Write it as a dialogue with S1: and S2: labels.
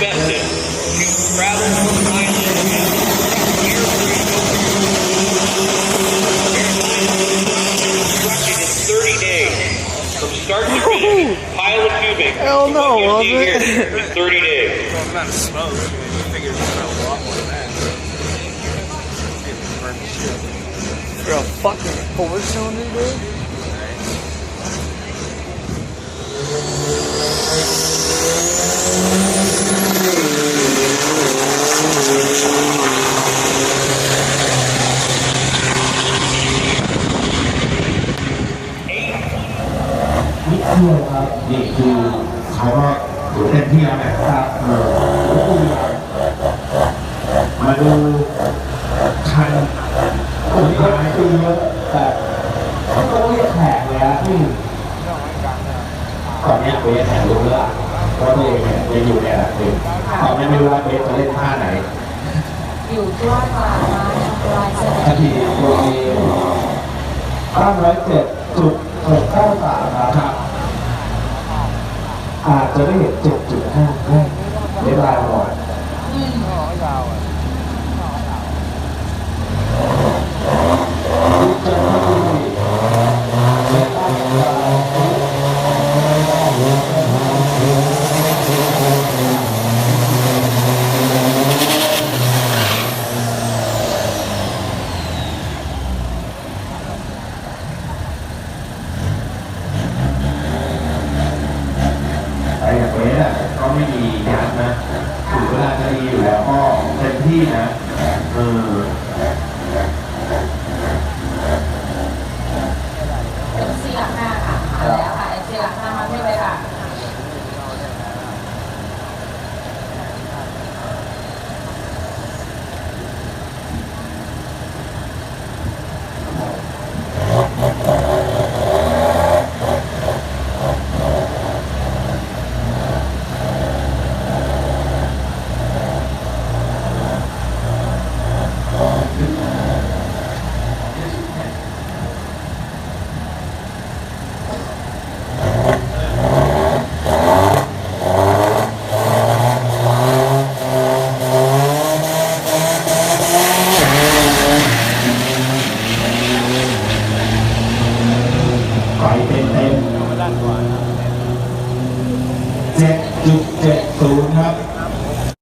S1: invested to travel from Thailand and here for you constructed in 30 days. From start to finish, pile of tubing. Hell no, here it? in 30 days. Well, amount of smoke, I mean, you figure it's smell a lot more than that.
S2: For a fucking four cylinder, dude.
S3: นี่คือครับนี่คือเขาก็ถือเต็มที่แล้วนะครับเออมาดูคันคนที่หายไปเยอะแต่เขาก็เรียกแขกเลยนะที่ตอนนี้ยเบสแขกรู้แล้วว่าตัวเองเนี่ยจะอยู่ในระดับหนึ่ง
S4: ตอน
S3: นี้ไม่รู้ว่าเบสจะเล่นท่าไหน
S4: อยู่ที่ว่ากลางมาลายสด็จน
S3: ทีตัวเองห้าร้อยเจ็ดจุดหกเก้าสามครับ อาจจะได้เห็นจุดจุดห้าเวลาก่อย ไม่ดียานะ
S4: ถึงเว
S3: ลาจะดีอยู่แล้วก็เต็มที่นะเออ
S4: เอ็มซีหลักหน้าค่ะมาแล้วค่ะเอ็มซีหลักหน้ามาที่
S3: 7.70 ครับ